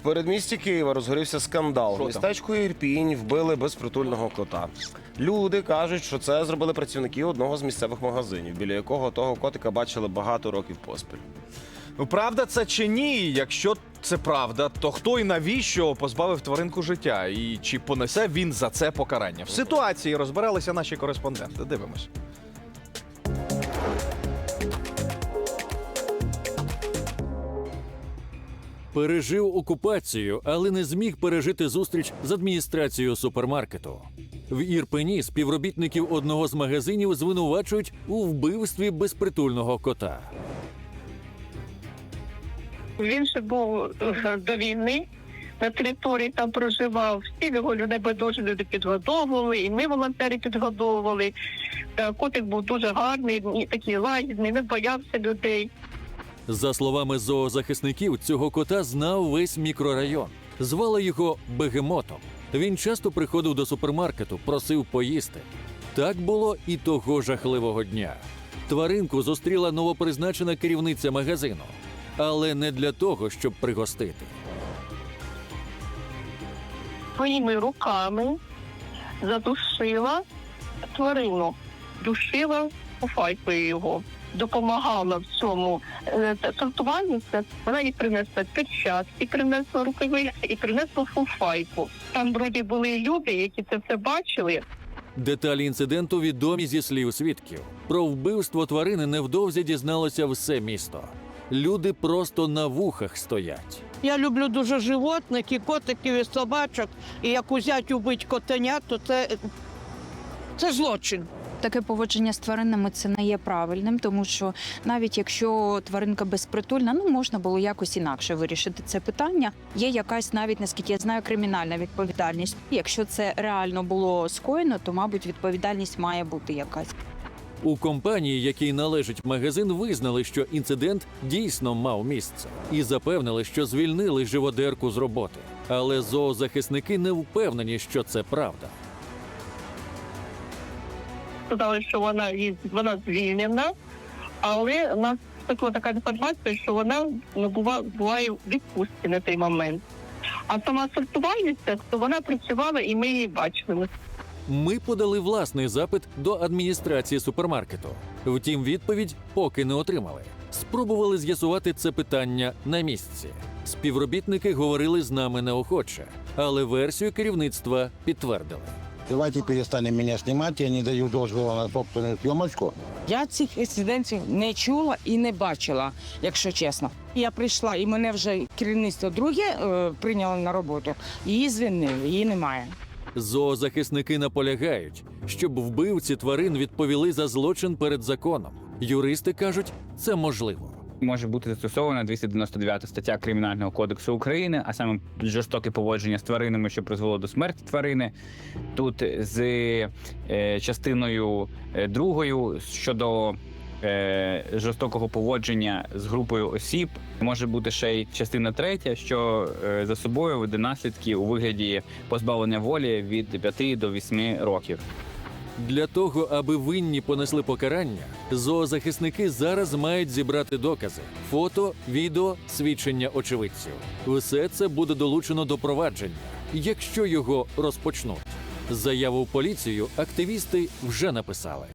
В передмісті Києва розгорівся скандал. В там? містечку Ірпінь вбили безпритульного кота. Люди кажуть, що це зробили працівники одного з місцевих магазинів, біля якого того котика бачили багато років поспіль. Ну, правда це чи ні? Якщо це правда, то хто і навіщо позбавив тваринку життя? І чи понесе він за це покарання? В ситуації розбиралися наші кореспонденти. Дивимось. Пережив окупацію, але не зміг пережити зустріч з адміністрацією супермаркету. В Ірпені співробітників одного з магазинів звинувачують у вбивстві безпритульного кота. Він ще був е, до війни. На території там проживав, всі його небайдужі люди підгодовували, і ми волонтери підгодовували. Е, Котик був дуже гарний, такий лагідний, не боявся людей. За словами зоозахисників, цього кота знав весь мікрорайон. Звали його Бегемотом. Він часто приходив до супермаркету, просив поїсти. Так було і того жахливого дня. Тваринку зустріла новопризначена керівниця магазину, але не для того, щоб пригостити. Своїми руками задушила тварину, душила файкою його, допомагала в цьому е. Це Вона їй принесла перчатки, принесла рукавиці і принесла фуфайку. Там вроді були люди, які це все бачили. Деталі інциденту відомі зі слів свідків. Про вбивство тварини невдовзі дізналося все місто. Люди просто на вухах стоять. Я люблю дуже животних, і котиків, і собачок. І як узять убить котеня, то це, це злочин. Таке поводження з тваринами це не є правильним, тому що навіть якщо тваринка безпритульна, ну можна було якось інакше вирішити це питання. Є якась навіть наскільки я знаю, кримінальна відповідальність. Якщо це реально було скоєно, то мабуть відповідальність має бути якась. У компанії, якій належить магазин, визнали, що інцидент дійсно мав місце, і запевнили, що звільнили живодерку з роботи. Але зоозахисники не впевнені, що це правда. Сказали, що вона із- вона звільнена, але нас така така інформація, що вона ну, була, і в відпустці на той момент. А сама сортувальниця, то вона працювала і ми її бачили. Ми подали власний запит до адміністрації супермаркету. Втім, відповідь поки не отримали. Спробували з'ясувати це питання на місці. Співробітники говорили з нами неохоче, але версію керівництва підтвердили. Давайте перестанем меня снимать, я не даю дозволу на собственную съемочку. Я цих інцидентів не чула і не бачила, якщо чесно. Я прийшла, і мене вже керівництво друге е, прийняло на роботу. Її звільнили, її немає. Зоозахисники наполягають, щоб вбивці тварин відповіли за злочин перед законом. Юристи кажуть, це можливо. Може бути застосована 299 стаття Кримінального кодексу України, а саме жорстоке поводження з тваринами, що призвело до смерті тварини. Тут з е, частиною е, другою щодо е, жорстокого поводження з групою осіб може бути ще й частина третя, що е, за собою веде наслідки у вигляді позбавлення волі від 5 до 8 років. Для того, аби винні понесли покарання, зоозахисники зараз мають зібрати докази: фото, відео, свідчення очевидців. Все це буде долучено до провадження, якщо його розпочнуть. Заяву в поліцію активісти вже написали.